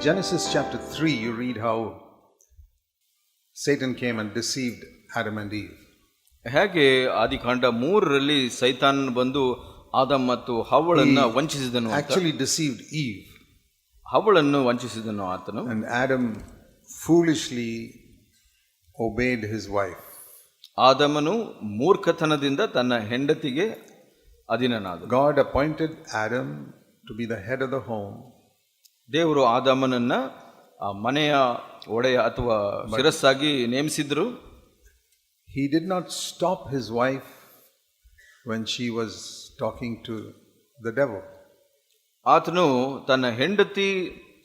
Genesis chapter 3, you read how Satan came and deceived Adam and Eve. ಹೇಗೆ ಆದಿಕಾಂಡ ಮೂರರಲ್ಲಿ ಸೈತಾನ್ ಬಂದು ಆದಮ್ ಮತ್ತು ಹವಳನ್ನ ವಂಚಿಸಿದನು ಅಂತ. Actually, deceived Eve. ಹವಳನ್ನು ವಂಚಿಸಿದನು ಆತನು And Adam foolishly obeyed his wife. ಆದಮನು ಮೂರ್ಖತನದಿಂದ ತನ್ನ ಹೆಂಡತಿಗೆ ಅಧೀನನಾದ God appointed Adam to be the head of the home, ದೇವರು ಆದಾಮನನ್ನು ಆ ಮನೆಯ ಒಡೆಯ ಅಥವಾ ಶಿರಸ್ಸಾಗಿ ನೇಮಿಸಿದ್ರು he did not stop his wife when she was talking to the devil. ಆತನು ತನ್ನ ಹೆಂಡತಿ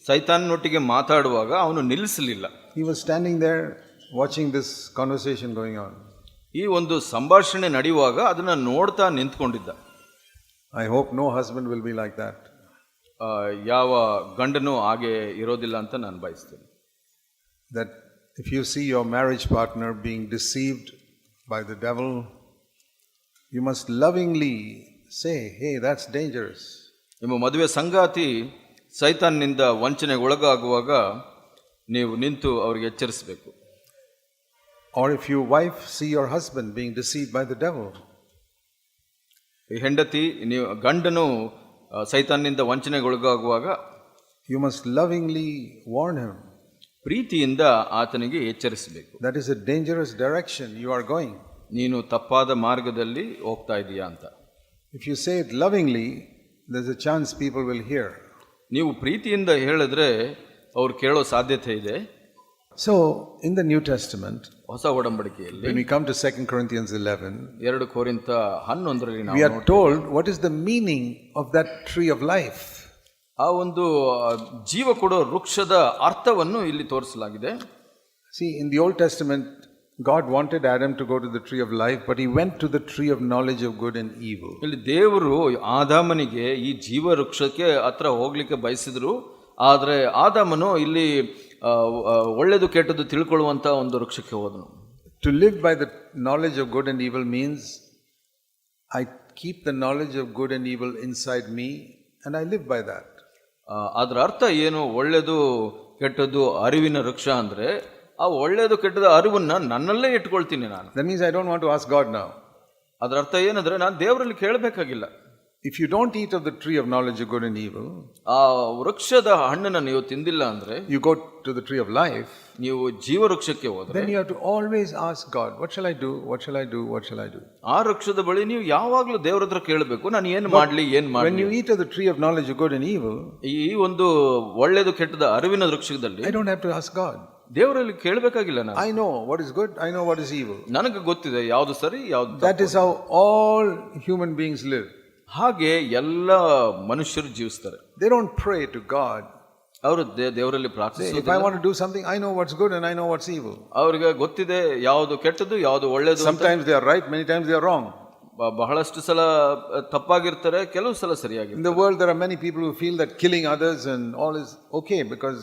ಸೈತಾನ್ನೊಟ್ಟಿಗೆ ಮಾತಾಡುವಾಗ ಅವನು ನಿಲ್ಲಿಸಲಿಲ್ಲ he was standing there watching this conversation going on ಈ ಒಂದು ಸಂಭಾಷಣೆ ನಡೆಯುವಾಗ ಅದನ್ನು ನೋಡ್ತಾ ನಿಂತ್ಕೊಂಡಿದ್ದ I hope no husband will be like that. ಆ, ಯಾವ ಗಂಡನೂ ಹಾಗೆ ಇರೋದಿಲ್ಲ ಅಂತ ನಾನು ಬಯಸ್ತೇನೆ That if you see your marriage partner being deceived by the devil, you must lovingly say, Hey, that's dangerous. ನಿಮ್ಮ ಮದುವೆ ಸಂಗಾತಿ ಸೈತಾನ್ನಿಂದ ವಂಚನೆಗೆ ಒಳಗಾಗುವಾಗ ನೀವು ನಿಂತು ಅವ್ರಿಗೆ ಎಚ್ಚರಿಸಬೇಕು Or if your wife see your husband being deceived by the devil, ಈ ಹೆಂಡತಿ ನೀವು ಗಂಡನು ಆ, ಸೈತಾನ್ನಿಂದ ವಂಚನೆಗೊಳಗಾಗುವಾಗ you must lovingly warn him ಪ್ರೀತಿಯಿಂದ ಆತನಿಗೆ ಎಚ್ಚರಿಸಬೇಕು. That is a dangerous direction you are going ನೀನು ತಪ್ಪಾದ ಮಾರ್ಗದಲ್ಲಿ ಹೋಗ್ತಾ ಇದೀಯಾ ಅಂತ. If you say it lovingly there's a chance people will hear ನೀವು ಪ್ರೀತಿಯಿಂದ ಹೇಳಿದ್ರೆ ಅವ್ರು ಕೇಳೋ ಸಾಧ್ಯತೆ ಇದೆ. So, in the New Testament, ಹೊಸ ಒಡಂಬಡಿಕೆಯಲ್ಲಿ when we come to 2 Corinthians 11, ಎರಡು ಕೋರಿಂತ ಹನ್ನೊಂದರಲ್ಲಿ we ನಾವು are told what is the meaning of that tree of life. ಆ ಒಂದು ಆ, ಜೀವ ಕೊಡೋ ವೃಕ್ಷದ ಅರ್ಥವನ್ನು ಇಲ್ಲಿ ತೋರಿಸಲಾಗಿದೆ See, in the Old Testament, God wanted Adam to go to the tree of life, but he went to the tree of knowledge of good and evil. ಇಲ್ಲಿ ದೇವರು ಆದಾಮನಿಗೆ ಈ ಜೀವ ವೃಕ್ಷಕ್ಕೆ ಹತ್ರ ಹೋಗ್ಲಿಕ್ಕೆ ಬಯಸಿದ್ರು ಆದರೆ ಆದಾಮನು ಇಲ್ಲಿ ಆ, ಕೆಟ್ಟದ್ದು ತಿಳ್ಕೊಳ್ಳುವಂಥ ಒಂದು ವೃಕ್ಷಕ್ಕೆ ಹೋದನು. To live by the knowledge of good and evil means I keep the knowledge of good and evil inside me and I live by that. ಆ, ಅದರ ಅರ್ಥ ಏನು? ಒಳ್ಳೆಯದು ಕೆಟ್ಟದ್ದು ಅರಿವಿನ ವೃಕ್ಷ ಅಂದರೆ ಆ ಒಳ್ಳೆಯದು ಕೆಟ್ಟದ ಅರಿವನ್ನು ನನ್ನಲ್ಲೇ ಇಟ್ಕೊಳ್ತೀನಿ ನಾನು. That means I don't want to ask God ನಾವು ಅದರ ಅರ್ಥ ಏನಂದರೆ ನಾನು ದೇವರಲ್ಲಿ ಕೇಳಬೇಕಾಗಿಲ್ಲ. If you don't eat of the tree of knowledge of good and evil, ಆ ವೃಕ್ಷದ ಹಣ್ಣನ್ನ ನೀವು ತಿಂದಿಲ್ಲ ಅಂದ್ರೆ you go to the tree of life, ನೀವು ಜೀವ ವೃಕ್ಷಕ್ಕೆ ಹೋದ್ರೆ then you have to always ask God, What shall I do? What shall I do? What shall I do? ಆ ವೃಕ್ಷದ ಬಳಿ ನೀವು ಯಾವಾಗ್ಲೂ ದೇವ್ರ ಹತ್ರ ಕೇಳಬೇಕು ನಾನು ಏನ್ ಮಾಡ್ಲಿ ಏನ್ When ಮಾಡ್ಲಿ you eat of the tree of knowledge of good and evil, ಈ ಒಂದು ಒಳ್ಳೇದು ಕೆಟ್ಟದ ಅರಿವಿನ ವೃಕ್ಷದಲ್ಲಿ I don't have to ask God. ದೇವರಲ್ಲಿ ಕೇಳಬೇಕಾಗಿಲ್ಲ ನಾನು I know what is good, I know what is evil. ನನಗೆ ಗೊತ್ತಿದೆ ಯಾವ್ದು ಸರಿ ಯಾವ್ದು That is how all human beings live. ಹಾಗೆ ಎಲ್ಲ ಮನುಷ್ಯರು ಜೀವಿಸ್ತಾರೆ. They don't pray to God ಅವರು ದೇವರಲ್ಲಿ ಪ್ರಾರ್ಥಿಸಿಂಗ್ I know what's good I know what's evil ಅವರಿಗೆ ಗೊತ್ತಿದೆ ಯಾವುದು ಕೆಟ್ಟದ್ದು ಯಾವುದು ಒಳ್ಳೆಯದು sometimes they are right many times they are wrong ಬಹಳಷ್ಟು ಸಲ ತಪ್ಪಾಗಿರ್ತಾರೆ ಕೆಲವು ಸಲ ಸರಿಯಾಗಿ in the world there are many people who feel that killing others and all is okay because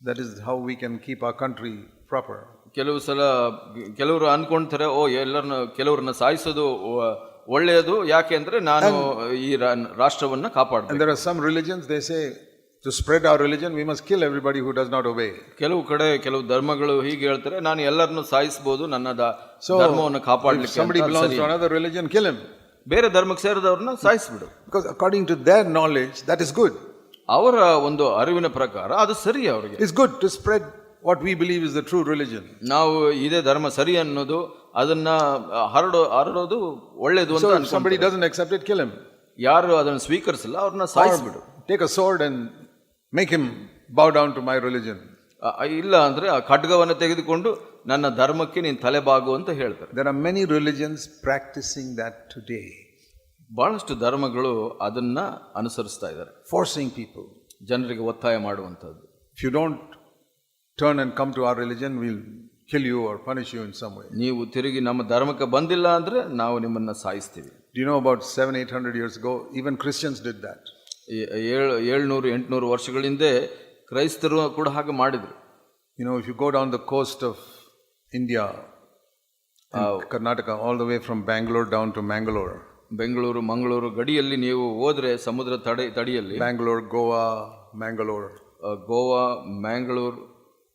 that is how we can keep our country proper ಕೆಲವು ಸಲ ಕೆಲವರು ಅನ್ಕೊಂತಾರೆ ಓ ಎಲ್ಲರನ್ನ ಕೆಲವರನ್ನ ಸಾಯಿಸೋದು ಒಳ್ಳೆಯದು ಯಾಕೆ ಅಂದರೆ ನಾನು ಈ ರಾಷ್ಟ್ರವನ್ನು ಕಾಪಾಡ್ಬೇಕು or some religions, they say, to spread our religion, we must kill everybody who does not obey. ಕೆಲವು ಕಡೆ ಕೆಲವು ಧರ್ಮಗಳು ಹೀಗೆ ಹೇಳ್ತಾರೆ ನಾನು ಎಲ್ಲರನ್ನು ಸಾಯಿಸಬಹುದು ನನ್ನ ಸೊ ಧರ್ಮವನ್ನು ಕಾಪಾಡಲಿಕ್ಕೆ somebody belongs to another religion, kill him. ಬೇರೆ ಧರ್ಮಕ್ಕೆ ಸೇರಿದವ್ರನ್ನ ಸಾಯಿಸ್ಬಿಡು Because according to their knowledge, that is good. ಅವರ ಒಂದು ಅರಿವಿನ ಪ್ರಕಾರ ಅದು ಸರಿ ಅವರಿಗೆ It's good to spread what we believe is the true religion. ನಾವು ಇದೇ ಧರ್ಮ ಸರಿ ಅನ್ನೋದು ಅದನ್ನ ಹರಡೋ ಹರಡೋದು ಒಳ್ಳೇದು ಅಂತ So if ಅನ್ಕೊಂತಾರೆ. somebody doesn't accept it, kill him. ಯಾರು ಅದನ್ನು ಸ್ವೀಕರಿಸಲ್ಲ ಅವ್ರನ್ನ ಸಾಯಿಸ್ಬಿಡು Take a sword and make him bow down to my religion. ಆ, ಇಲ್ಲ ಅಂದ್ರೆ ಆ ಖಡ್ಗವನ್ನು ತೆಗೆದುಕೊಂಡು ನನ್ನ ಧರ್ಮಕ್ಕೆ ನೀನು ತಲೆಬಾಗು ಅಂತ ಹೇಳ್ತಾರೆ There are many religions practicing that today, ಬಹಳಷ್ಟು ಧರ್ಮಗಳು ಅದನ್ನ ಅನುಸರಿಸ್ತಾ ಇದ್ದಾರೆ forcing people. ಜನರಿಗೆ ಒತ್ತಾಯ ಮಾಡುವಂಥದ್ದು If you don't turn and come to our religion, we'll kill you or punish you in some way. ನೀವು ತಿರುಗಿ ನಮ್ಮ ಧರ್ಮಕ್ಕೆ ಬಂದಿಲ್ಲ ಅಂದ್ರೆ ನಾವು ನಿಮ್ಮನ್ನ ಸಾಯಿಸ್ತೀವಿ Do you know about seven, eight hundred years ago, even Christians did that. ಈ ಏಳು ಏಳ್ನೂರು ಎಂಟುನೂರು ವರ್ಷಗಳ ಹಿಂದೆ ಕ್ರೈಸ್ತರು ಕೂಡ ಹಾಗೆ ಮಾಡಿದ್ರು You know, if you go down the coast of India, and Karnataka, all the way from Bangalore down to Mangalore, Bengaluru Mangaluru ಗಡಿಯಲ್ಲಿ ನೀವು ಹೋದ್ರೆ ಸಮುದ್ರ ತಡೆ ತಡಿಯಲ್ಲಿ Bangalore, Goa, Mangalore, ಆ, ಗೋವಾ ಮ್ಯಾಂಗಳೂರು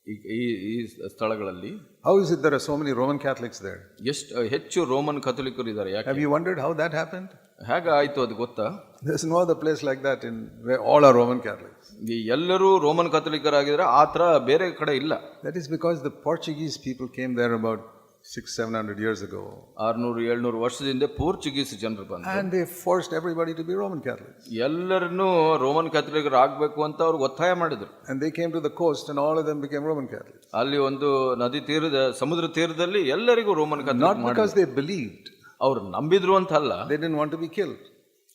ಈ ಈ ಸ್ಥಳಗಳಲ್ಲಿ ಹೌ ಇಸ್ ಇದ್ದಾರೆ so many Roman Catholics there ಎಷ್ಟು ಹೆಚ್ಚು ರೋಮನ್ ಕ್ಯಾಥೊಲಿಕರು ಇದ್ದಾರೆ ಯಾಕೆ? You wondered how that happen ಹೇಗೆ ಆಯಿತು ಅದು ಗೊತ್ತಾ? This no the place like that in all are Roman Catholics ಈ ಎಲ್ಲರೂ ರೋಮನ್ ಕ್ಯಾಥೊಲಿಕರಾಗಿದ್ದರೆ ಆ ಥರ ಬೇರೆ ಕಡೆ ಇಲ್ಲ. That is because the Portuguese people came there about six, seven hundred years ago, ಆರ್ನೂರು ಏಳ್ನೂರು ವರ್ಷದಿಂದ ಪೋರ್ಚುಗೀಸ್ ಜನರು ಬಂದು and they forced everybody to be Roman Catholics. ಎಲ್ಲರನ್ನೂ ರೋಮನ್ ಕಥೋಲಿಕರು ಆಗ್ಬೇಕು ಅಂತ ಅವ್ರಿಗೆ ಒತ್ತಾಯ ಮಾಡಿದ್ರು And they came to the coast, and all of them became Roman Catholics. ಅಲ್ಲಿ ಒಂದು ನದಿ ತೀರದ ಸಮುದ್ರ ತೀರದಲ್ಲಿ ಎಲ್ಲರಿಗೂ ರೋಮನ್ Not ಕಥೋಲಿಕ ಮಾಡಿ because they believed; ಅವ್ರು ನಂಬಿದ್ರು ಅಂತ ಅಲ್ಲ they didn't want to be killed.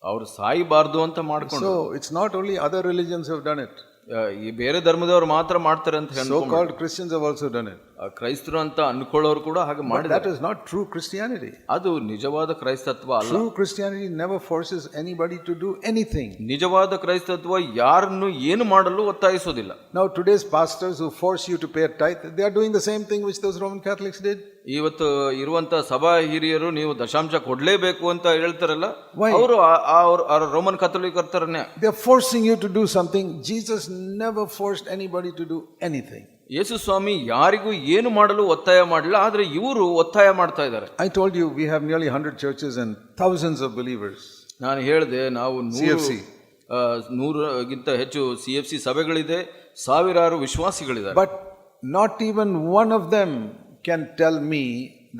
ಅವ್ರು ಸಾಯಬಾರ್ದು ಅಂತ ಮಾಡ್ಕೊಂಡು So it's not only other religions have done it. ಆ, ಈ ಬೇರೆ ಧರ್ಮದವ್ರು ಮಾತ್ರ ಮಾಡ್ತಾರೆ ಅಂತ ಹೇಳಿ So-called Christians have also done it. ಕ್ರೈಸ್ತರು ಅಂತ ಅನ್ಕೊಳ್ಳೋರು ಕೂಡ ಹಾಗೆ ಮಾಡಿ that is not true Christianity ಅದು ನಿಜವಾದ ಕ್ರೈಸ್ತತ್ವ ಅಲ್ಲ. True Christianity never forces anybody to do anything ನಿಜವಾದ ಕ್ರೈಸ್ತತ್ವ ಯಾರನ್ನು ಏನು ಮಾಡಲು ಒತ್ತಾಯಿಸೋದಿಲ್ಲ. Now today's pastors who force you to pay tithe they are doing the same thing which those Roman Catholics did ಇವತ್ತು ಇರುವಂತ ಸಭಾ ಹಿರಿಯರು ನೀವು ದಶಾಂಶ ಕೊಡಲೇಬೇಕು ಅಂತ ಹೇಳ್ತಾರಲ್ಲ ಅವರು ಆ Roman Catholic ಅರ್ತಾರನ್ನೇ they forcing you to do something Jesus never forced anybody to do anything ಯೇಸು ಸ್ವಾಮಿ ಯಾರಿಗೂ ಏನು ಮಾಡಲು ಒತ್ತಾಯ ಮಾಡಲಿಲ್ಲ ಆದರೆ ಇವರು ಒತ್ತಾಯ ಮಾಡ್ತಾ ಇದ್ದಾರೆ. I told you we have nearly hundred churches and thousands of believers ನಾನು ಹೇಳಿದೆ ನಾವು ಸಿ ಎಫ್ ಸಿ ನೂರಗಿಂತ ಹೆಚ್ಚು ಸಿ ಎಫ್ ಸಿ ಸಭೆಗಳಿದೆ ಸಾವಿರಾರು ವಿಶ್ವಾಸಿಗಳಿದ್ದಾರೆ. But not even one of them can tell me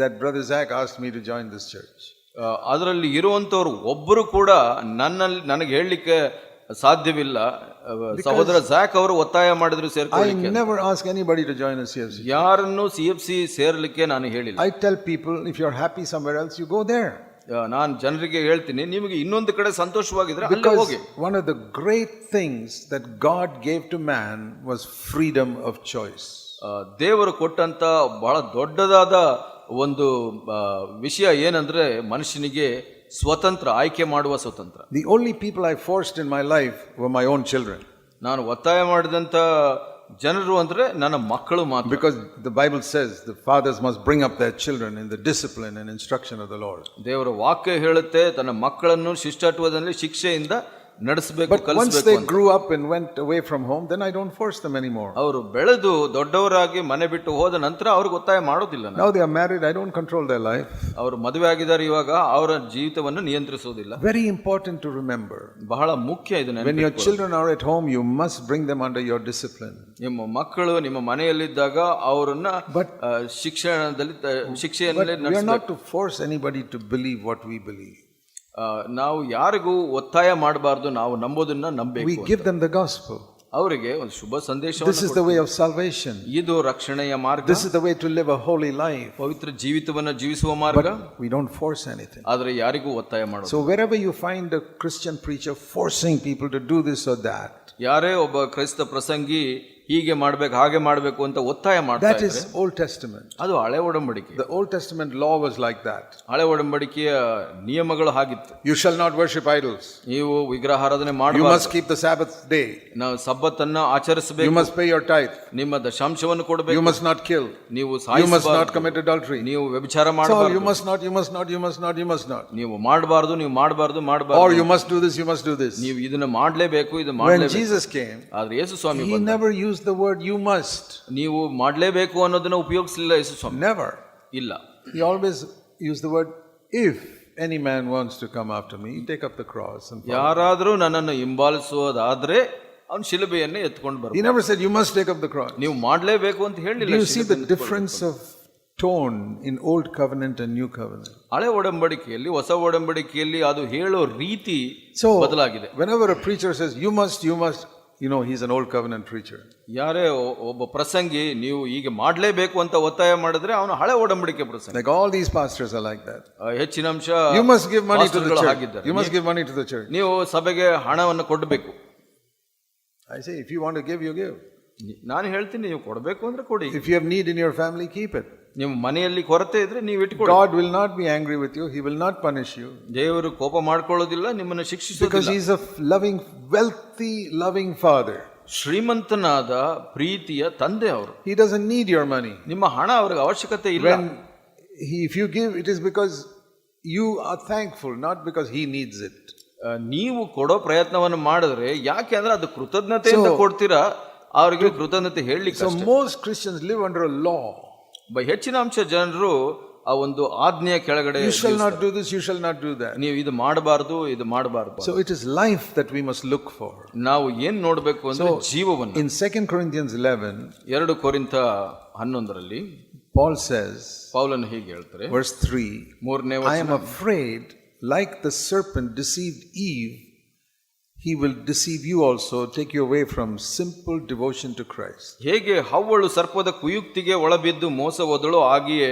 that brother Jack ask me to join this church ಅದರಲ್ಲಿ ಇರುವಂಥವ್ರು ಒಬ್ಬರು ಕೂಡ ನನ್ನಲ್ಲಿ ನನಗೆ ಹೇಳಲಿಕ್ಕೆ ಸಾಧ್ಯವಿಲ್ಲ. ಸಹೋದರ ಜಾಕ್ ಅವರು ಒತ್ತಾಯ ಮಾಡಿದ್ರು ಸೇರ್ಕೊಳ್ಳಿ ಯಾರನ್ನು ಸಿ ಎಫ್ ಸಿ ಸೇರ್ಲಿಕ್ಕೆ ನಾನು ಹೇಳಿಲ್ಲ. I tell people if you are happy somewhere else you go there ನಾನು ಜನರಿಗೆ ಹೇಳ್ತೀನಿ ನಿಮಗೆ ಇನ್ನೊಂದು ಕಡೆ ಸಂತೋಷವಾಗಿದ್ರೆ ಅಲ್ಲಿ ಹೋಗಿ. One of the great things that God gave to man was freedom of choice ದೇವರು ಕೊಟ್ಟಂತ ಬಹಳ ದೊಡ್ಡದಾದ ಒಂದು ವಿಷಯ ಏನಂದ್ರೆ ಮನುಷ್ಯನಿಗೆ ಸ್ವತಂತ್ರ ಆಯ್ಕೆ ಮಾಡುವ ಸ್ವತಂತ್ರ The only people I forced in my life were my own children. ನಾನು ಒತ್ತಾಯ ಮಾಡಿದಂತ ಜನರು ಅಂದ್ರೆ ನನ್ನ ಮಕ್ಕಳು ಮಾತ್ರ Because the Bible says the fathers must bring up their children in the discipline and instruction of the Lord. ದೇವರ ವಾಕ್ಯ ಹೇಳುತ್ತೆ ತನ್ನ ಮಕ್ಕಳನ್ನು ಶಿಷ್ಟಾಟುವದಲ್ಲಿ ಶಿಕ್ಷೆಯಿಂದ ನಡೆಸಬೇಕು But once ಕಲಿಸಬೇಕು they ಅಂತ grew up and went away from home, then I don't force them anymore. ಅವರು ಬೆಳೆದು ದೊಡ್ಡವರಾಗಿ ಮನೆ ಬಿಟ್ಟು ಹೋದ ನಂತರ ಅವ್ರಿಗೆ ಒತ್ತಾಯ ಮಾಡೋದಿಲ್ಲ ನಾನು Now they are married, I don't control their life. ಅವರು ಮದುವೆ ಆಗಿದ್ದಾರೆ ಇವಾಗ ಅವರ ಜೀವಿತವನ್ನು ನಿಯಂತ್ರಿಸೋದಿಲ್ಲ Very important to remember. ಬಹಳ ಮುಖ್ಯ ಇದು When your children are at home, you must bring them under your discipline. ನಿಮ್ಮ ಮಕ್ಕಳು ನಿಮ್ಮ ಮನೆಯಲ್ಲಿದ್ದಾಗ ಅವರನ್ನ But- ಆ, ಶಿಕ್ಷಣದಲ್ಲಿ ತ- ಶಿಕ್ಷೆಯಲ್ಲೇ We are ನಡೆಸಬೇಕು not to force anybody to believe what we believe. ಆ, ನಾವು ಯಾರಿಗೂ ಒತ್ತಾಯ ಮಾಡಬಾರ್ದು ನಾವು ನಂಬೋದನ್ನ We ನಂಬಬೇಕು give them the gospel. ಅವರಿಗೆ ಒಂದು ಶುಭ This ಸಂದೇಶವನ್ನು is the way of salvation. ಇದು ರಕ್ಷಣೆಯ ಮಾರ್ಗ This is the way to live a holy life. ಪವಿತ್ರ ಜೀವಿತವನ್ನ ಜೀವಿಸುವ ಮಾರ್ಗ We don't force anything. ಆದ್ರೆ ಯಾರಿಗೂ ಒತ್ತಾಯ ಮಾಡೋದು So wherever you find a Christian preacher forcing people to do this or that, ಯಾರೇ ಒಬ್ಬ ಕ್ರೈಸ್ತ ಪ್ರಸಂಗಿ ಹೀಗೆ ಮಾಡ್ಬೇಕು ಹಾಗೆ ಮಾಡ್ಬೇಕು ಅಂತ ಒತ್ತಾಯ ಮಾಡ್ತಾ that ಇದ್ರೆ is Old Testament. ಅದು ಹಳೆ ಒಡಂಬಡಿಕೆ The Old Testament law was like that. ಹಳೆ ಒಡಂಬಡಿಕೆಯ ನಿಯಮಗಳು ಹಾಗಿತ್ತು You shall not worship idols. ನೀವು ವಿಗ್ರಹಾರಾಧನೆ You ಮಾಡಬಾರ್ದು must keep the Sabbath day. ನಾವು ಸಬ್ಬತ್ತನ್ನ You ಆಚರಿಸಬೇಕು must pay your tithe. ನಿಮ್ಮ ದಶಾಂಶವನ್ನು ಕೊಡಬೇಕು You must not kill. ನೀವು You must ಸಾಯಿಸಬಾರ್ದು not commit adultery. ನೀವು ವ್ಯಭಿಚಾರ So you ಮಾಡಬಾರ್ದು must not, you must not, you must not, you must not. ನೀವು ಮಾಡಬಾರ್ದು ನೀವು ಮಾಡಬಾರ್ದು Or ಮಾಡಬಾರ್ದು you must do this, you must do this. ನೀವು ಇದನ್ನ ಮಾಡ್ಲೇಬೇಕು ಇದು When ಮಾಡ್ಲೇಬೇಕು Jesus came, ಆದ್ರೆ ಯೇಸು ಸ್ವಾಮಿ he ಬಂದ. never used the word you must. ನೀವು ಮಾಡ್ಲೇಬೇಕು ಅನ್ನೋದನ್ನ ಉಪಯೋಗಿಸಲಿಲ್ಲ ಯೇಸು ಸ್ವಾಮಿ Never. ಇಲ್ಲ He always used the word if any man wants to come after me, take up the cross and follow. ಯಾರಾದರೂ ನನ್ನನ್ನು ಹಿಂಬಾಲಿಸುವುದಾದ್ರೆ ಅವನು ಶಿಲುಬೆಯನ್ನೇ ಎತ್ಕೊಂಡು He ಬರ್ಬೇಕು never said you must take up the cross. ನೀವು ಮಾಡ್ಲೇಬೇಕು ಅಂತ Do ಹೇಳಿಲ್ಲ you see the ಶಿಲುಬೆಯನ್ನು difference of tone in old covenant and new covenant? ಹಳೆ ಒಡಂಬಡಿಕೆಯಲ್ಲಿ ಹೊಸ ಒಡಂಬಡಿಕೆಯಲ್ಲಿ ಅದು ಹೇಳೋ ರೀತಿ So ಬದಲಾಗಿದೆ whenever a preacher says you must, you must, you know he's an old covenant preacher. ಯಾರೇ ಒ- ಒಬ್ಬ ಪ್ರಸಂಗಿ ನೀವು ಈಗ ಮಾಡ್ಲೇಬೇಕು ಅಂತ ಒತ್ತಾಯ ಮಾಡಿದ್ರೆ ಅವನು ಹಳೆ ಒಡಂಬಡಿಕೆ ಪ್ರಸಂಗಿ Like all these pastors are like that. ಆ, ಹೆಚ್ಚಿನ ಅಂಶ You must give money to the ಪಾಸ್ಟರ್ಗಳು church. ಹಾಗಿದ್ದಾರೆ. You must give money to the church. ನೀವು ಸಭೆಗೆ ಹಣವನ್ನು ಕೊಡಬೇಕು I say if you want to give, you give. ನಾನು ಹೇಳ್ತೀನಿ ನೀವು ಕೊಡಬೇಕು ಅಂದ್ರೆ ಕೊಡಿ If you have need in your family, keep it. ನಿಮ್ಮ ಮನೆಯಲ್ಲಿ ಕೊರತೆ ಇದ್ರೆ ನೀವು ಇಟ್ಕೊಳ್ಳಿ God will not be angry with you. He will not punish you. ದೇವರು ಕೋಪ ಮಾಡ್ಕೊಳ್ಳೋದಿಲ್ಲ ನಿಮ್ಮನ್ನು Because ಶಿಕ್ಷಿಸೋದಿಲ್ಲ he's a loving, wealthy, loving father. ಶ್ರೀಮಂತನಾದ ಪ್ರೀತಿಯ ತಂದೆ ಅವರು He doesn't need your money. ನಿಮ್ಮ ಹಣ ಅವ್ರಿಗೆ ಅವಶ್ಯಕತೆ ಇಲ್ಲ When he, if you give, it is because you are thankful, not because he needs it. ಆ, ನೀವು ಕೊಡೋ ಪ್ರಯತ್ನವನ್ನು ಮಾಡಿದ್ರೆ ಯಾಕೆ ಅಂದ್ರೆ ಅದು ಕೃತಜ್ಞತೆಯಿಂದ ಕೊಡ್ತೀರಾ ಅವರಿಗೆ ಕೃತಜ್ಞತೆ ಹೇಳಲಿಕ್ಕೆ So most Christians live under a law. ಬ- ಹೆಚ್ಚಿನ ಅಂಶ ಜನರು ಆ ಒಂದು ಆಜ್ಞೆಯ ಕೆಳಗಡೆ You shall not do this, you shall not do that. ನೀವು ಇದು ಮಾಡಬಾರ್ದು ಇದು ಮಾಡಬಾರ್ದು So it is life that we must look for. ನಾವು ಏನ್ ನೋಡ್ಬೇಕು ಅಂದ್ರೆ ಜೀವವನ್ನು In 2 Corinthians 11, ಎರಡು ಕೊರಿಂತ ಹನ್ನೊಂದರಲ್ಲಿ Paul says, ಪೌಲನು ಹೀಗೆ ಹೇಳ್ತಾರೆ verse 3 ಮೂರನೇ I am afraid, like the serpent deceived Eve, he will deceive you also, take you away from simple devotion to Christ. ಹೇಗೆ ಹವ್ವಳು ಸರ್ಪದ ಕುಯುಕ್ತಿಗೆ ಒಳಬಿದ್ದು ಮೋಸ ಹೋದಳು ಹಾಗೆಯೇ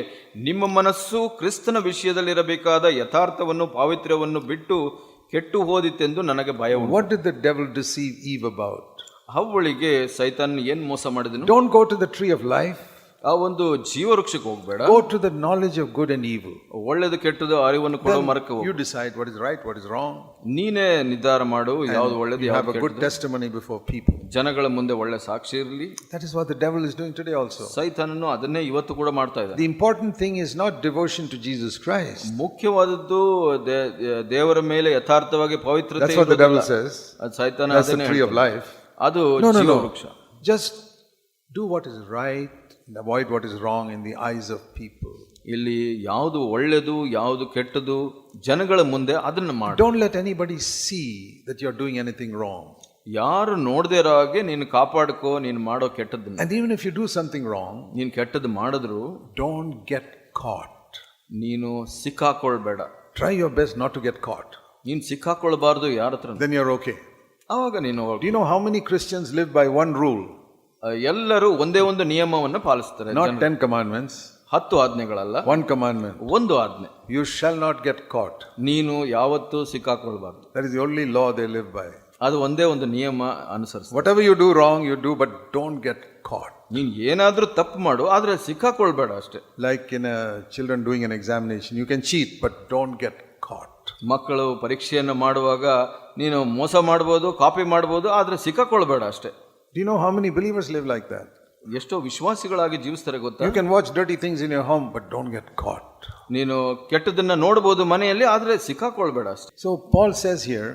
ನಿಮ್ಮ ಮನಸ್ಸು ಕ್ರಿಸ್ತನ ವಿಷಯದಲ್ಲಿರಬೇಕಾದ ಯಥಾರ್ಥವನ್ನು ಪಾವಿತ್ರ್ಯವನ್ನು ಬಿಟ್ಟು ಕೆಟ್ಟು ಹೋದಿತೆಂದು ನನಗೆ ಭಯ ಉಂಟು What did the devil deceive Eve about? ಹವ್ವಳಿಗೆ ಸೈತಾನ್ ಏನ್ ಮೋಸ ಮಾಡಿದನು Don't go to the tree of life, ಆ ಒಂದು ಜೀವವೃಕ್ಷಕ್ಕೆ ಹೋಗ್ಬೇಡ go to the knowledge of good and evil. ಒಳ್ಳೇದು ಕೆಟ್ಟದು ಅರಿವನ್ನು ಕೊಡೋ ಮರಕ್ಕೆ ಹೋಗು You decide what is right, what is wrong. ನೀನೇ ನಿರ್ಧಾರ ಮಾಡು ಯಾವ್ದು ಒಳ್ಳೇದು You have ಯಾವ್ದು a good testimony before people. ಜನಗಳ ಮುಂದೆ ಒಳ್ಳೆ ಸಾಕ್ಷಿ ಇರಲಿ That is what the devil is doing today also. ಸೈತಾನನು ಅದನ್ನೇ ಇವತ್ತು ಕೂಡ ಮಾಡ್ತಾ ಇದ್ದಾನೆ The important thing is not devotion to Jesus Christ. ಮುಖ್ಯವಾದದ್ದು ದೇ- ದೇವರ ಮೇಲೆ ಯಥಾರ್ಥವಾಗಿ ಪವಿತ್ರತೆ That's what the devil says. ಅದು ಸೈತಾನ That's the ಅದನ್ನೇ tree of ಹೇಳ್ತಾನೆ. life. ಅದು No, no, ಜೀವ no. ವೃಕ್ಷ Just do what is right and avoid what is wrong in the eyes of people. ಇಲ್ಲಿ ಯಾವುದು ಒಳ್ಳೆಯದು ಯಾವುದು ಕೆಟ್ಟದು ಜನಗಳ ಮುಂದೆ ಅದನ್ನ ಮಾಡು Don't let anybody see that you're doing anything wrong. ಯಾರು ನೋಡದೇ ಇರೋ ಹಾಗೆ ನೀನು ಕಾಪಾಡ್ಕೋ ನೀನು ಮಾಡೋ ಕೆಟ್ಟದನ್ನ And even if you do something wrong, ನೀನು ಕೆಟ್ಟದ್ದು ಮಾಡಿದ್ರು don't get caught. ನೀನು ಸಿಕ್ಕಾಕೊಳ್ಬೇಡ Try your best not to get caught. ನೀನು ಸಿಕ್ಕಾಕೊಳ್ಬಾರ್ದು ಯಾರ ಹತ್ರ Then you're okay. ಆವಾಗ ನೀನು Do you know how many Christians live by one rule? ಆ, ಎಲ್ಲರೂ ಒಂದೇ ಒಂದು ನಿಯಮವನ್ನು ಪಾಲಿಸ್ತಾರೆ ನಾಟ್ ಟೆನ್ ಕಮಾಂಡ್ಮೆಂಟ್ಸ್ ಹತ್ತು ಆಜ್ಞೆಗಳಲ್ಲ. ಒನ್ ಕಮಾಂಡ್ಮೆಂಟ್ ಒಂದು ಆಜ್ಞೆ. You shall not get caught ನೀನು ಯಾವತ್ತೂ ಸಿಕ್ಕಾಕೊಳ್ಬಾರ್ದು That is only law they live by. ಅದು ಒಂದೇ ಒಂದು ನಿಯಮ ಅನುಸರಿಸಿ whatever you do wrong you do but don't get caught ನೀನು ಏನಾದರೂ ತಪ್ಪು ಮಾಡು ಆದರೆ ಸಿಕ್ಕಾಕೊಳ್ಬೇಡ ಅಷ್ಟೇ. Like in children doing doing examination you can can but don't get caught. ಮಕ್ಕಳು ಪರೀಕ್ಷೆಯನ್ನು ಮಾಡುವಾಗ ನೀನು ಮೋಸ ಮಾಡ್ಬೋದು ಕಾಪಿ ಮಾಡ್ಬೋದು ಆದರೆ ಸಿಕ್ಕಾಕೊಳ್ಬೇಡ ಅಷ್ಟೇ. Do you know how many believers live like that? ಎಷ್ಟೋ ವಿಶ್ವಾಸಿಗಳಾಗಿ ಜೀವಿಸ್ತಾರೆ ಗೊತ್ತಾ You can watch dirty things in your home, but don't get caught. ನೀನು ಕೆಟ್ಟದನ್ನ ನೋಡ್ಬೋದು ಮನೆಯಲ್ಲಿ ಆದ್ರೆ ಸಿಕ್ಕಾಕೊಳ್ಬೇಡ ಅಷ್ಟೇ So Paul says here,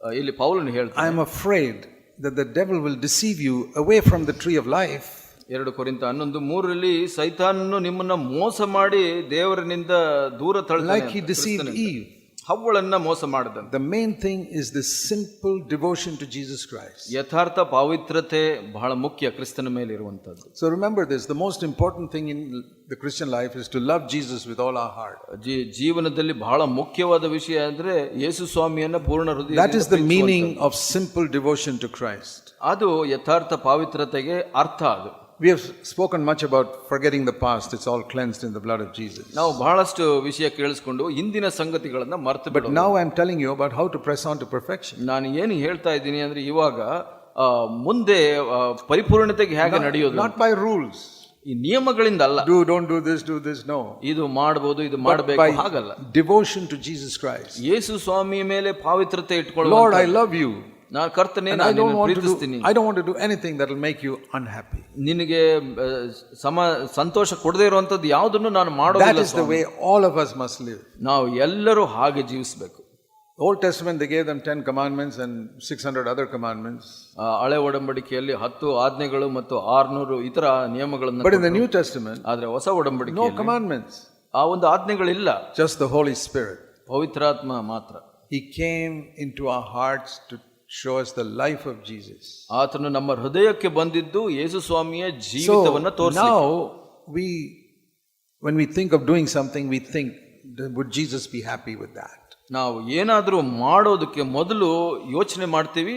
ಆ, ಇಲ್ಲಿ ಪೌಲನು ಹೇಳ್ತಾನೆ I am afraid that the devil will deceive you away from the tree of life ಎರಡು ಕೊರಿಂತ ಹನ್ನೊಂದು ಮೂರರಲ್ಲಿ ಸೈತಾನನು ನಿಮ್ಮನ್ನ ಮೋಸ ಮಾಡಿ ದೇವರಿನಿಂದ ದೂರ like ತಳ್ತಾನೆ he deceived Eve. ಹವ್ವಳನ್ನ ಮೋಸ ಮಾಡಿದಂತೆ. The main thing is this simple devotion to Jesus Christ ಯಥಾರ್ಥ ಪಾವಿತ್ರತೆ ಬಹಳ ಮುಖ್ಯ ಕ್ರಿಸ್ತನ ಮೇಲೆ ಇರುವಂತದ್ದು so remember this the most important thing in the Christian life is to love Jesus with all a heart ಜೀವನದಲ್ಲಿ ಬಹಳ ಮುಖ್ಯವಾದ ವಿಷಯ ಅಂದ್ರೆ ಯೇಸು ಸ್ವಾಮಿಯನ್ನ ಪೂರ್ಣ ಹೃದಯ that is the meaning of simple devotion to Christ ಅದು ಯಥಾರ್ಥ ಪಾವಿತ್ರತೆಗೆ ಅರ್ಥ ಅದು. We have spoken much about forgetting the past, it's all cleansed in the blood of Jesus. ನಾವು ಬಹಳಷ್ಟು ವಿಷಯ ಕೇಳಿಸ್ಕೊಂಡು ಇಂದಿನ ಸಂಗತಿಗಳನ್ನ ಮರ್ತು But now I'm telling you about how to press on to perfection. ನಾನು ಏನು ಹೇಳ್ತಾ ಇದ್ದೀನಿ ಅಂದ್ರೆ ಇವಾಗ ಆ, ಮುಂದೆ ಆ, ಪರಿಪೂರ್ಣತೆಗೆ ಹೇಗೆ ನಡೆಯೋದು Not by rules. ಈ ನಿಯಮಗಳಿಂದ ಅಲ್ಲ Do, don't do this, do this. No. ಇದು ಮಾಡಬಹುದು ಇದು But ಮಾಡಬೇಕು by ಹಾಗಲ್ಲ devotion to Jesus Christ. ಯೇಸು ಸ್ವಾಮಿಯ ಮೇಲೆ ಪಾವಿತ್ರತೆ ಇಟ್ಕೊಳ್ಳುವ Lord, I love you. ನಾನು ಕರ್ತನೆ And I ನಾನು don't ನಿನ್ನನ್ನು want to ಪ್ರೀತಿಸ್ತೀನಿ do, I don't want to do anything that will make you unhappy. ನಿನಗೆ ಆ, ಸಮ ಸಂತೋಷ ಕೊಡದೇ ಇರುವಂತದ್ದು ಯಾವುದನ್ನು ನಾನು That ಮಾಡೋದಿಲ್ಲ is the way all of us must live. ನಾವು ಎಲ್ಲರೂ ಹಾಗೆ ಜೀವಿಸಬೇಕು Old Testament, they gave them 10 commandments and 600 other commandments. ಹಳೆ ಒಡಂಬಡಿಕೆಯಲ್ಲಿ ಹತ್ತು ಆಜ್ಞೆಗಳು ಮತ್ತು ಆರ್ನೂರು ಇತರ ನಿಯಮಗಳನ್ನು But in the New Testament, ಆದ್ರೆ ಹೊಸ no ಒಡಂಬಡಿಕೆ commandments, ಆ ಒಂದು ಆಜ್ಞೆಗಳಿಲ್ಲ just the Holy Spirit. ಪವಿತ್ರಾತ್ಮ ಮಾತ್ರ He came into our hearts to show us the life of Jesus. ಆತನು ನಮ್ಮ ಹೃದಯಕ್ಕೆ ಬಂದಿದ್ದು ಯೇಸು ಸ್ವಾಮಿಯ jeevitavanna ಜೀವಿತವನ್ನ ತೋರಿಸ now we, when we think of doing something, we think, would Jesus be happy with that? ನಾವು ಏನಾದರೂ ಮಾಡೋದಕ್ಕೆ ಮೊದಲು ಯೋಚನೆ ಮಾಡ್ತೀವಿ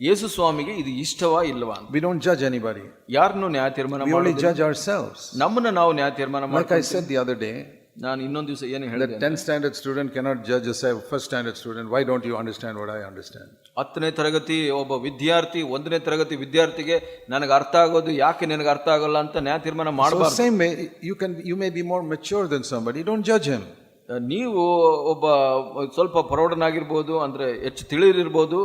ಯೇಸು ಸ್ವಾಮಿಗೆ ಇದು ಇಷ್ಟವಾ ಅಂತ We don't judge anybody. ಯಾರನ್ನು ನ್ಯಾಯ ತೀರ್ಮಾನ We only ಮಾಡೋದು judge ourselves. ನಮ್ಮನ್ನ ನಾವು ನ್ಯಾಯ ತೀರ್ಮಾನ I said the other day, ನಾನು ಇನ್ನೊಂದು ದಿವಸ ಏನು ಹೇಳಿದೆ ten standard student cannot ಜಜ್ as a first standard student why don't you understand what I understand ಹತ್ತನೇ ತರಗತಿ ಒಬ್ಬ ವಿದ್ಯಾರ್ಥಿ ಒಂದನೇ ತರಗತಿ ವಿದ್ಯಾರ್ಥಿಗೆ ನನಗೆ ಅರ್ಥ ಆಗೋದು ಯಾಕೆ ನಿನಗೆ ಅರ್ಥ ಆಗೋಲ್ಲ ಅಂತ ನ್ಯಾಯ ತೀರ್ಮಾನ ಮಾಡಬಾರ್ದು. Same may you can you may be more mature than some but you don't ಜಜ್ him ನೀವು ಒಬ್ಬ ಸ್ವಲ್ಪ ಪ್ರೌಢನಾಗಿರ್ಬೋದು ಅಂದರೆ ಹೆಚ್ಚು ತಿಳಿದಿರ್ಬೋದು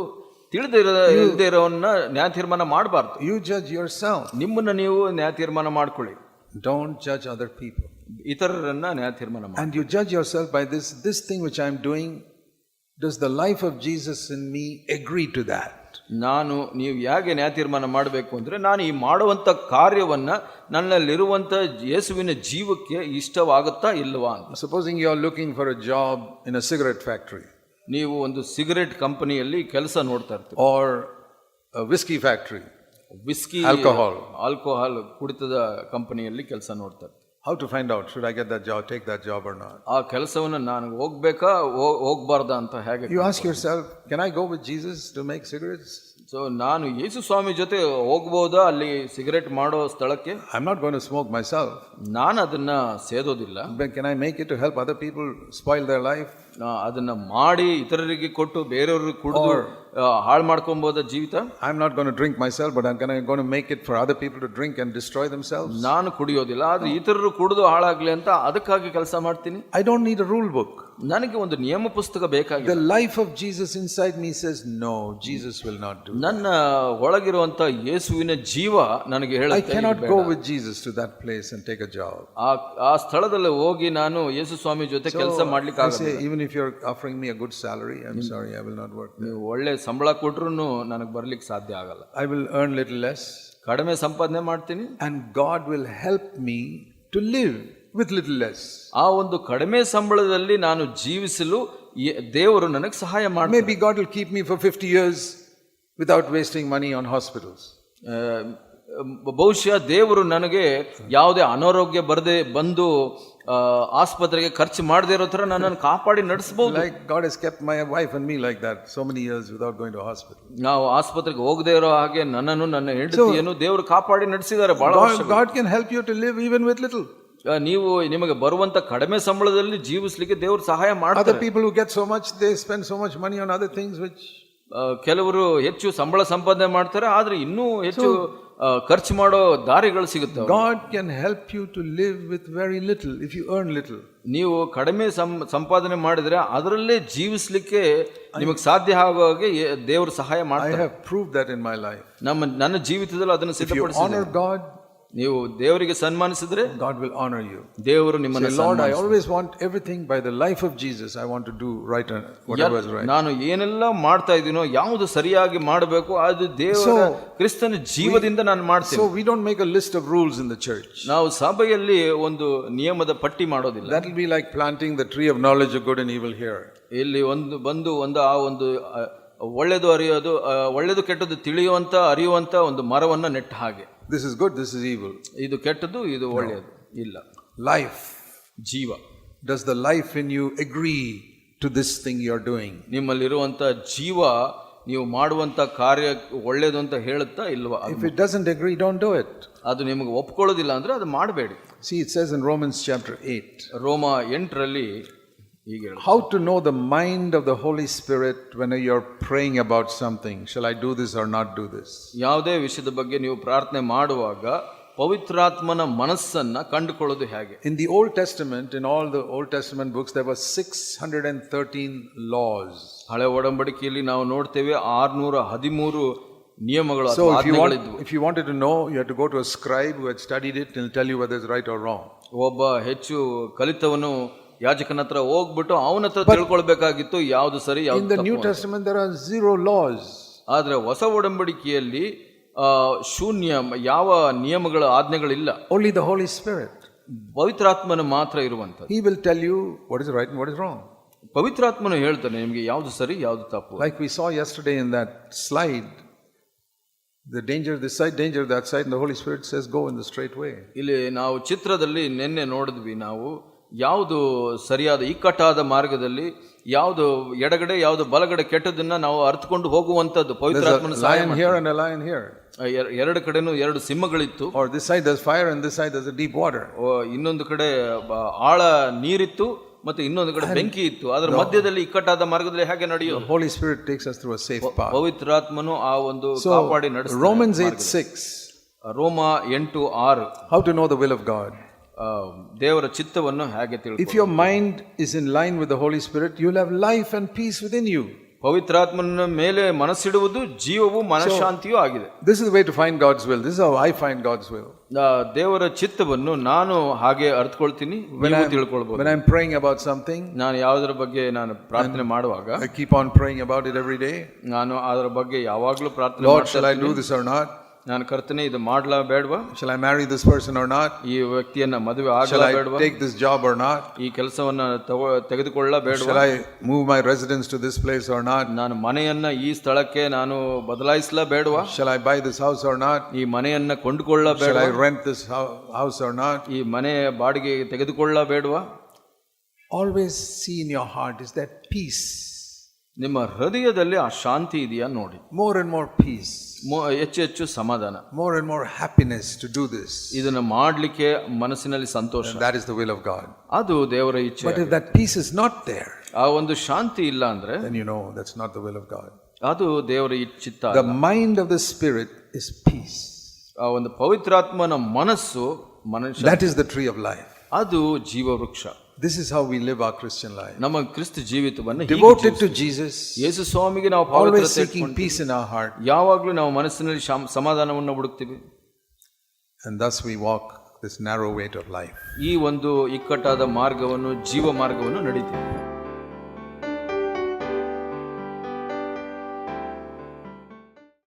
ತಿಳಿದಿರೋದೇ ಇರೋವನ್ನ ನ್ಯಾಯ ತೀರ್ಮಾನ ಮಾಡಬಾರ್ದು. ಯು ಜಜ್ ಯುವರ್ ಸೆಲ್ಫ್ ನಿಮ್ಮನ್ನು ನೀವು ನ್ಯಾಯ ತೀರ್ಮಾನ ಮಾಡ್ಕೊಳ್ಳಿ. ಡೋಂಟ್ ಜಜ್ ಅದರ್ ಪೀಪಲ್ ಇತರರನ್ನ ನ್ಯಾಯ ತೀರ್ಮಾನ and you judge yourself by this this thing which i am doing does the life of Jesus in me agree to that ನಾನು ನೀವು ಹೇಗೆ ನ್ಯಾಯ ತೀರ್ಮಾನ ಮಾಡಬೇಕು ಅಂದರೆ ನಾನು ಈ ಮಾಡುವಂಥ ಕಾರ್ಯವನ್ನು ನನ್ನಲ್ಲಿರುವಂಥ ಯೇಸುವಿನ ಜೀವಕ್ಕೆ ಇಷ್ಟವಾಗುತ್ತಾ ಇಲ್ಲವಾ ಅಂತ. Supposing you are looking for a job in a cigarette factory ನೀವು ಒಂದು ಸಿಗರೆಟ್ ಕಂಪನಿಯಲ್ಲಿ ಕೆಲಸ ನೋಡ್ತಾ ಇರ್ತೀವಿ or whisky factory whisky alcohol alcohol ಕುಡಿತದ ಕಂಪನಿಯಲ್ಲಿ ಕೆಲಸ ನೋಡ್ತಾರೆ ಇರ್ತೀರಿ How to find out should I get that job, take that job or not? ಆ ಕೆಲಸವನ್ನು ನಾನು ಹೋಗ್ಬೇಕಾ ಹೋ- ಹೋಗ್ಬಾರ್ದಾ ಅಂತ ಹೇಗೆ You ask yourself, can I go with Jesus to make cigarettes? So ನಾನು ಯೇಸು ಸ್ವಾಮಿ ಜೊತೆ ಹೋಗ್ಬೋದಾ ಅಲ್ಲಿ ಸಿಗರೆಟ್ ಮಾಡೋ ಸ್ಥಳಕ್ಕೆ I'm not going to smoke myself. ನಾನು ಅದನ್ನ ಸೇದೋದಿಲ್ಲ But can I make it to help other people spoil their life? ನಾ ಅದನ್ನು ಮಾಡಿ ಇತರರಿಗೆ ಕೊಟ್ಟು ಬೇರೆಯವ್ರಿಗೆ ಕುಡಿದು ಹಾಳು ಮಾಡ್ಕೊಬೋದ ಜೀವಿತ? I am not gonna drink myself but I gonna make it for other people to drink and destroy themselves ನಾನು ಕುಡಿಯೋದಿಲ್ಲ ಆದರೆ ಇತರರು ಕುಡಿದು ಹಾಳಾಗಲಿ ಅಂತ ಅದಕ್ಕಾಗಿ ಕೆಲಸ ಮಾಡ್ತೀನಿ. I don't need a rule book ನನಗೆ ಒಂದು ನಿಯಮ ಪುಸ್ತಕ ಬೇಕಾಗಿದೆ The life of Jesus inside me says, no, Jesus will not do. ನನ್ನ ಒಳಗಿರುವಂತ ಯೇಸುವಿನ ಜೀವ ನನಗೆ I ಹೇಳುತ್ತೆ cannot go with Jesus to that place and take a job. ಆ ಆ ಸ್ಥಳದಲ್ಲಿ ಹೋಗಿ ನಾನು ಯೇಸು ಸ್ವಾಮಿ ಜೊತೆ ಕೆಲಸ ಮಾಡ್ಲಿಕ್ಕೆ I ಆಗಲ್ಲ say, even if you're offering me a good salary, I'm sorry, I will not work. there. ನೀವು ಒಳ್ಳೆ ಸಂಬಳ ಕೊಟ್ರು ನನಗೆ ಬರ್ಲಿಕ್ಕೆ ಸಾಧ್ಯ ಆಗಲ್ಲ I will earn little less, ಕಡಿಮೆ ಸಂಪಾದನೆ ಮಾಡ್ತೀನಿ and God will help me to live with little less ಆ ಒಂದು ಕಡಿಮೆ ಸಂಬಳದಲ್ಲಿ ನಾನು ಜೀವಿಸಲು ದೇವರು ನನಗೆ ಸಹಾಯ ಮಾಡಿ maybe God will keep me for fifty years without wasting money on hospitals ಬಹುಶಃ ದೇವರು ನನಗೆ ಯಾವುದೇ ಅನಾರೋಗ್ಯ ಬರದೆ ಬಂದು ಆಸ್ಪತ್ರೆಗೆ ಖರ್ಚು ಮಾಡದೇ ಇರೋ ಥರ ನನ್ನನ್ನು ಕಾಪಾಡಿ ನಡೆಸಬಹುದು like God is kept my wife and me like that so many years without going to hospital ನಾವು ಆಸ್ಪತ್ರೆಗೆ ಹೋಗದೆ ಇರೋ ಹಾಗೆ ನನ್ನನ್ನು ನನ್ನ ಹೆಂಡತಿಯನ್ನು ದೇವರು ಕಾಪಾಡಿ ನಡೆಸಿದ್ದಾರೆ ಬಹಳ God can help you to live even with little ನೀವು ನಿಮಗೆ ಬರುವಂತ ಕಡಿಮೆ ಸಂಬಳದಲ್ಲಿ ಜೀವಿಸಲಿಕ್ಕೆ ದೇವರು ಸಹಾಯ ಮಾಡ್ತಾರೆ Other people who get so much, they spend so much money on other things which ಆ, ಕೆಲವರು ಹೆಚ್ಚು ಸಂಬಳ ಸಂಪಾದನೆ ಮಾಡ್ತಾರೆ ಆದ್ರೆ ಇನ್ನೂ ಹೆಚ್ಚು ಆ, ಖರ್ಚು ಮಾಡೋ ದಾರಿಗಳು ಸಿಗುತ್ತೆ God can help you to live with very little if you earn little. ನೀವು ಕಡಿಮೆ ಸಂ ಸಂಪಾದನೆ ಮಾಡಿದ್ರೆ ಅದರಲ್ಲೇ ಜೀವಿಸಲಿಕ್ಕೆ ನಿಮಗೆ ಸಾಧ್ಯ ಆಗೋ ಹಾಗೆ ದೇವರು ಸಹಾಯ I ಮಾಡ್ತಾರೆ have proved that in my life. ನಮ್ಮ ನನ್ನ ಜೀವಿತದಲ್ಲಿ ಅದನ್ನು If you ಸಿದ್ಧಪಡಿಸಿದೆ honor God, ನೀವು ದೇವರಿಗೆ ಸನ್ಮಾನಿಸಿದ್ರೆ God will honor you. ದೇವರು ನಿಮ್ಮನ್ನು Say, Lord, I always want everything by the life of Jesus. I want to do right and whatever is right. ನಾನು ಏನೆಲ್ಲ ಮಾಡ್ತಾ ಇದ್ದೀನೋ ಯಾವುದು ಸರಿಯಾಗಿ ಮಾಡಬೇಕು ಅದು ದೇವರ ಕ್ರಿಸ್ತನ ಜೀವದಿಂದ ನಾನು ಮಾಡ್ತೇನೆ So we don't make a list of rules in the church. ನಾವು ಸಭೆಯಲ್ಲಿ ಒಂದು ನಿಯಮದ ಪಟ್ಟಿ ಮಾಡೋದಿಲ್ಲ That will be like planting the tree of knowledge of good and evil here. ಇಲ್ಲಿ ಒಂದು ಬಂದು ಒಂದು ಆ ಒಂದು ಒಳ್ಳೆಯದು ಒಳ್ಳೆದು ಅರಿಯೋದು ಒಳ್ಳೆಯದು ಒಳ್ಳೆದು ಕೆಟ್ಟದ್ದು ತಿಳಿಯುವಂತ ಅರಿಯುವಂತ ಒಂದು ಮರವನ್ನು ನೆಟ್ಟ ಹಾಗೆ This is good, this is evil. ಇದು ಕೆಟ್ಟದ್ದು ಇದು ಒಳ್ಳೆಯದು ಇಲ್ಲ Life. ಜೀವ Does the life in you agree to this thing you're doing? ನಿಮ್ಮಲ್ಲಿರುವಂತ ಜೀವ ನೀವು ಮಾಡುವಂತ ಕಾರ್ಯ ಒಳ್ಳೇದು ಅಂತ ಹೇಳುತ್ತಾ ಇಲ್ವಾ ಅದು- If it doesn't agree, don't do it. ಅದು ನಿಮಗೆ ಒಪ್ಕೊಳ್ಳೋದಿಲ್ಲ ಅಂದ್ರೆ ಅದು ಮಾಡಬೇಡಿ See, it says in Romans chapter 8 ರೋಮ ಎಂಟರಲ್ಲಿ ಹೀಗೆ ಹೇಳು how to know the mind of the Holy Spirit when you're praying about something. Shall I do this or not do this? ಯಾವುದೇ ವಿಷಯದ ಬಗ್ಗೆ ನೀವು ಪ್ರಾರ್ಥನೆ ಮಾಡುವಾಗ ಪವಿತ್ರಾತ್ಮನ ಮನಸ್ಸನ್ನ ಕಂಡುಕೊಳ್ಳೋದು ಹೇಗೆ In the Old Testament, in all the Old Testament books, there were 613 laws. ಹಳೆ ಒಡಂಬಡಿಕೆಯಲ್ಲಿ ನಾವು ನೋಡ್ತೇವೆ ಆರ್ನೂರ ಹದಿಮೂರು ನಿಯಮಗಳು So ಅಥವಾ if you, ಆಜ್ಞೆಗಳಿದ್ವು want, if you wanted to know, you had to go to a scribe who had studied it and he'll tell you whether it's right or wrong. ಒಬ್ಬ ಹೆಚ್ಚು ಕಲಿತವನು ಯಾಜಕನ ಹತ್ರ ಹೋಗ್ಬಿಟ್ಟು ಅವನ ಹತ್ರ ತಿಳ್ಕೊಳ್ಬೇಕಾಗಿತ್ತು ಯಾವ್ದು ಸರಿ ನ್ಯೂ ಜೀರೋ ಲಾಸ್ ಆದ್ರೆ ಹೊಸ ಒಡಂಬಡಿಕೆಯಲ್ಲಿ ಶೂನ್ಯ ಯಾವ ನಿಯಮಗಳ ಆಜ್ಞೆಗಳಿಲ್ಲ. ಓನ್ಲಿ ದ ಹೋಲಿ ಸ್ಪಿರಿಟ್ ಪವಿತ್ರಾತ್ಮನ ಮಾತ್ರ ಇರುವಂತ he will tell you what is right what is wrong ಪವಿತ್ರಾತ್ಮನು ಹೇಳ್ತಾನೆ ನಿಮಗೆ ಯಾವುದು ಸರಿ ಯಾವುದು ತಪ್ಪು like we saw yesterday in that slide the danger this side danger that side the holy spirit says go in the straight way ಇಲ್ಲಿ ನಾವು ಚಿತ್ರದಲ್ಲಿ ನಿನ್ನೆ ನೋಡಿದ್ವಿ ನಾವು ಯಾವುದು ಸರಿಯಾದ ಇಕ್ಕಟ್ಟಾದ ಮಾರ್ಗದಲ್ಲಿ ಯಾವುದು ಎಡಗಡೆ ಯಾವುದು ಬಲಗಡೆ ಕೆಟ್ಟದನ್ನ ನಾವು ಅರ್ಥಕೊಂಡು ಹೋಗುವಂತದ್ದು ಪವಿತ್ರ ಪವಿತ್ರಾತ್ಮನ ಸಹಾಯ lion here and a lion here. ಎರ- ಎರಡು ಕಡೆನೂ ಎರಡು ಸಿಂಹಗಳಿತ್ತು Or this side there's fire and this side there's a deep water. ಓ, ಇನ್ನೊಂದು ಕಡೆ ಬ- ಆಳ ನೀರಿತ್ತು ಮತ್ತೆ ಇನ್ನೊಂದು ಕಡೆ ಬೆಂಕಿ ಇತ್ತು ಅದರ ಮಧ್ಯದಲ್ಲಿ ಇಕ್ಕಟ್ಟಾದ ಮಾರ್ಗದಲ್ಲಿ ಹೇಗೆ ನಡೆಯುವ ನಡೆಯೋದು Holy Spirit takes us through a safe path. ಪವಿತ್ರಾತ್ಮನು ಆ ಒಂದು So, ಕಾಪಾಡಿ ನಡೆಸ Romans 8 6. ರೋಮ ಎಂಟು ಆರು How to know the will of God. ಆ, ದೇವರ ಚಿತ್ತವನ್ನು ಹೇಗೆ ತಿಳ್ಕೊ If your mind is in line with the Holy Spirit, you'll have life and peace within you. ಪವಿತ್ರಾತ್ಮನ ಮೇಲೆ ಮನಸ್ಸಿಡುವುದು ಜೀವವು ಮನಃಶಾಂತಿಯೂ ಆಗಿದೆ This is the way to find God's will. This is how I find God's will. ಆ, ದೇವರ ಚಿತ್ತವನ್ನು ನಾನು ಹಾಗೆ ಅರ್ಥಕೊಳ್ತೀನಿ ನೀವು ತಿಳ್ಕೊಳ್ಬಹುದು When I'm praying about something, ನಾನು ಯಾವುದರ ಬಗ್ಗೆ ನಾನು ಪ್ರಾರ್ಥನೆ ಮಾಡುವಾಗ I keep on praying about it every day. ನಾನು ಅದರ ಬಗ್ಗೆ ಯಾವಾಗಲೂ ಪ್ರಾರ್ಥನೆ Lord, ಮಾಡ್ತಾ shall I ಇರ್ತೀನಿ. do this or not? ನಾನು ಕರ್ತನೆ ಇದು ಮಾಡಲ ಬೇಡವಾ? Shall I marry this person or not ಈ ವ್ಯಕ್ತಿಯನ್ನು ಮದುವೆ ಆಗಲ್ಲ ಬೇಡವ? Take this job or not ಈ ಕೆಲಸವನ್ನು ತಗೋ ತೆಗೆದುಕೊಳ್ಳ ಬೇಡ I move my residence to this place or not ನಾನು ಮನೆಯನ್ನು ಈ ಸ್ಥಳಕ್ಕೆ ನಾನು ಬದಲಾಯಿಸಲ ಬೇಡವಾ? Shall I buy this house or not ಈ ಮನೆಯನ್ನು ಕೊಂಡುಕೊಳ್ಳ ಬೇಡ I rent this house or not ಈ ಮನೆಯ ಬಾಡಿಗೆ ತೆಗೆದುಕೊಳ್ಳ ಬೇಡವ? Always see in your heart is that peace ನಿಮ್ಮ ಹೃದಯದಲ್ಲಿ ಆ ಶಾಂತಿ ಇದೆಯಾ ನೋಡಿ. ಮೋರ್ ಅಂಡ್ ಮೋರ್ ಪೀಸ್ ಮೊ- ಹೆಚ್ಚು ಹೆಚ್ಚು ಸಮಾಧಾನ More and more happiness to do this. ಇದನ್ನ ಮಾಡ್ಲಿಕ್ಕೆ ಮನಸ್ಸಿನಲ್ಲಿ ಸಂತೋಷ And that is the will of God. ಅದು ದೇವರ ಇಚ್ಛೆ But if that peace is not there, ಆ ಒಂದು ಶಾಂತಿ ಇಲ್ಲ ಅಂದ್ರೆ then you know that's not the will of God. ಅದು ದೇವರ ಚಿತ್ತ The mind of the Spirit is peace. ಆ ಒಂದು ಪವಿತ್ರಾತ್ಮನ ಮನಸ್ಸು ಮನುಷ್ಯ That is the tree of life. ಅದು ಜೀವವೃಕ್ಷ This is how we live our Christian life. ನಮ್ಮ ಕ್ರಿಸ್ತ ಜೀವಿತವನ್ನು Devoted to Jesus, ಯೇಸು ಸ್ವಾಮಿಗೆ ನಾವು seeking ಇಟ್ಕೊಂಡು peace in our heart, yavaglu ನಾವು ಮನಸ್ಸಿನಲ್ಲಿ samadhanavannu ಸಮಾಧಾನವನ್ನು ಹುಡುಕ್ತೀವಿ and thus we walk this narrow way of life. ಈ ಒಂದು ಇಕ್ಕಟ್ಟಾದ ಮಾರ್ಗವನ್ನು ಜೀವ ಮಾರ್ಗವನ್ನು ನಡೀತೀವಿ